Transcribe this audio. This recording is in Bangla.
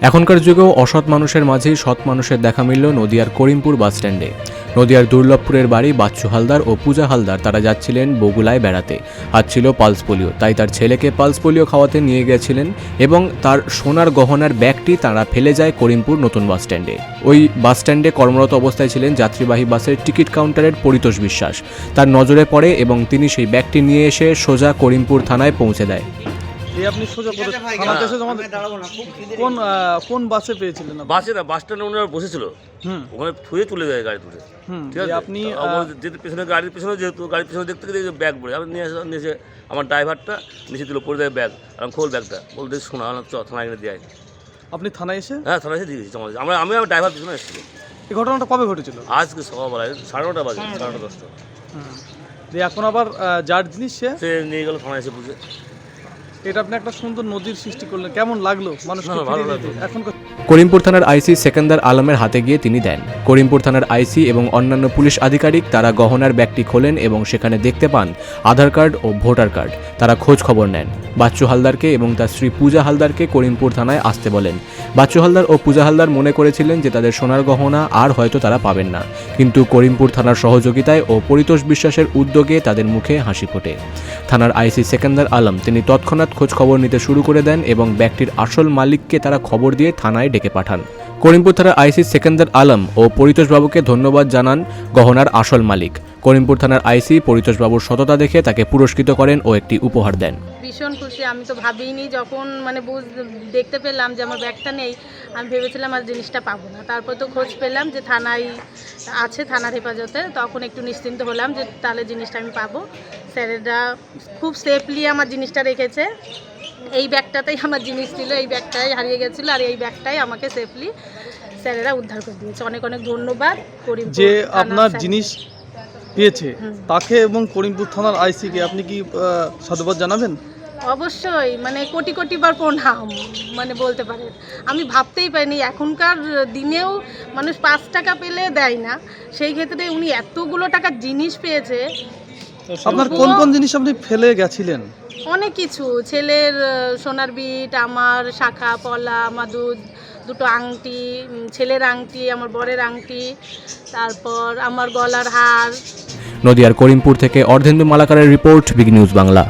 এখনকার যুগেও অসৎ মানুষের মাঝেই সৎ মানুষের দেখা মিলল নদিয়ার করিমপুর বাসস্ট্যান্ডে নদিয়ার দুর্লভপুরের বাড়ি বাচ্চু হালদার ও পূজা হালদার। তারা যাচ্ছিলেন বগুলায় বেড়াতে। ছিল পালস পোলিও। তাই তার ছেলেকে পালস পোলিও খাওয়াতে নিয়ে গেছিলেন এবং তার সোনার গহনার ব্যাগটি তারা ফেলে যায় করিমপুর নতুন বাসস্ট্যান্ডে ওই বাসস্ট্যান্ডে কর্মরত অবস্থায় ছিলেন যাত্রীবাহী বাসের টিকিট কাউন্টারের পরিতোষ বিশ্বাস। তার নজরে পড়ে এবং তিনি সেই ব্যাগটি নিয়ে এসে সোজা করিমপুর থানায় পৌঁছে দেয়। এই আপনি সোজা করে থানাতে এসে জমা কোন কোন বাসে পেয়েছিলেন বাসে না বাস স্ট্যান্ডে ওনারা বসেছিল। হুম। ওখানে থুয়ে চলে যায় গাড়ি তুলে। ঠিক আছে? আপনি যেতে পেছনে গাড়ির পেছনে যেহেতু গাড়ির পেছনে দেখতে দেখতে ব্যাগ পড়ে। আমি নিয়ে আসলাম নিয়ে এসে আমার ড্রাইভারটা নিচে দিল পড়ে দেয় ব্যাগ। আমি খোল ব্যাগটা। বলতে শোনা চ থানায় এনে দিয়ে আপনি থানায় এসে? হ্যাঁ থানায় এসে দিয়ে দিয়েছি জমা আমরা আমি আমার ড্রাইভার পেছনে এসেছি। এই ঘটনাটা কবে ঘটেছিল? আজকে সকালবেলায় সাড়ে নটা বাজে সাড়ে নটা দশটা। দিয়ে এখন আবার যার জিনিস সে? সে নিয়ে গেল থানায় এসে বুঝে। এটা আপনি একটা সুন্দর নদীর সৃষ্টি করলেন। কেমন লাগল মানুষকে। এখন করিমপুর থানার আইসি সেকেন্দার আলমের হাতে গিয়ে তিনি দেন। করিমপুর থানার আইসি এবং অন্যান্য পুলিশ আধিকারিক তারা গহনার ব্যাগটি খোলেন এবং সেখানে দেখতে পান আধার কার্ড ও ভোটার কার্ড। তারা খোঁজ খবর নেন। বাচ্চু হালদারকে এবং তার স্ত্রী পূজা হালদারকে করিমপুর থানায় আসতে বলেন। বাচ্চু হালদার ও পূজা হালদার মনে করেছিলেন যে তাদের সোনার গহনা আর হয়তো তারা পাবেন না। কিন্তু করিমপুর থানার সহযোগিতায় ও পরিতোষ বিশ্বাসের উদ্যোগে তাদের মুখে হাসি ফোটে। থানার আইসি সেকেন্দার আলম তিনি তৎক্ষণাৎ খোঁজ খবর নিতে শুরু করে দেন এবং ব্যাগটির আসল মালিককে তারা খবর দিয়ে থানায় ডেকে পাঠান। করিমপুর থানার আইসি সেকেন্দার আলম ও পরিতোষবাবুকে ধন্যবাদ জানান গহনার আসল মালিক। করিমপুর থানার আইসি পরিতোষবাবুর সততা দেখে তাকে পুরস্কৃত করেন ও একটি উপহার দেন। ভীষণ খুশি আমি তো ভাবিনি যখন মানে বুঝ দেখতে পেলাম যে আমার ব্যাগটা নেই আমি ভেবেছিলাম আর জিনিসটা পাবো না। তারপর তো খোঁজ পেলাম যে থানায় আছে থানার হেফাজতে তখন একটু নিশ্চিন্ত হলাম যে তাহলে জিনিসটা আমি পাবো। স্যারেরা খুব সেফলি আমার জিনিসটা রেখেছে। এই ব্যাগটাতেই আমার জিনিস ছিল এই ব্যাগটাই হারিয়ে গেছিল আর এই ব্যাগটাই আমাকে সেফলি স্যারেরা উদ্ধার করে দিয়েছে। অনেক অনেক ধন্যবাদ করিমপুর যে আপনার জিনিস পেয়েছে। তাকে এবং করিমপুর থানার আইসিকে আপনি কি সাধুবাদ জানাবেন? অবশ্যই মানে কোটি কোটি বার প্রণাম মানে বলতে পারেন। আমি ভাবতেই পারিনি এখনকার দিনেও মানুষ পাঁচ টাকা পেলে দেয় না। সেই ক্ষেত্রে উনি এতগুলো টাকার জিনিস পেয়েছে। আপনার কোন কোন জিনিস আপনি ফেলে গেছিলেন? অনেক কিছু ছেলের সোনার বিট আমার শাখা পলা দুধ দুটো আংটি ছেলের আংটি, আমার বরের আংটি, তারপর আমার গলার হার। নদিয়ার করিমপুর থেকে অর্ধেন্দু মালাকারের রিপোর্ট, বিগ নিউজ বাংলা।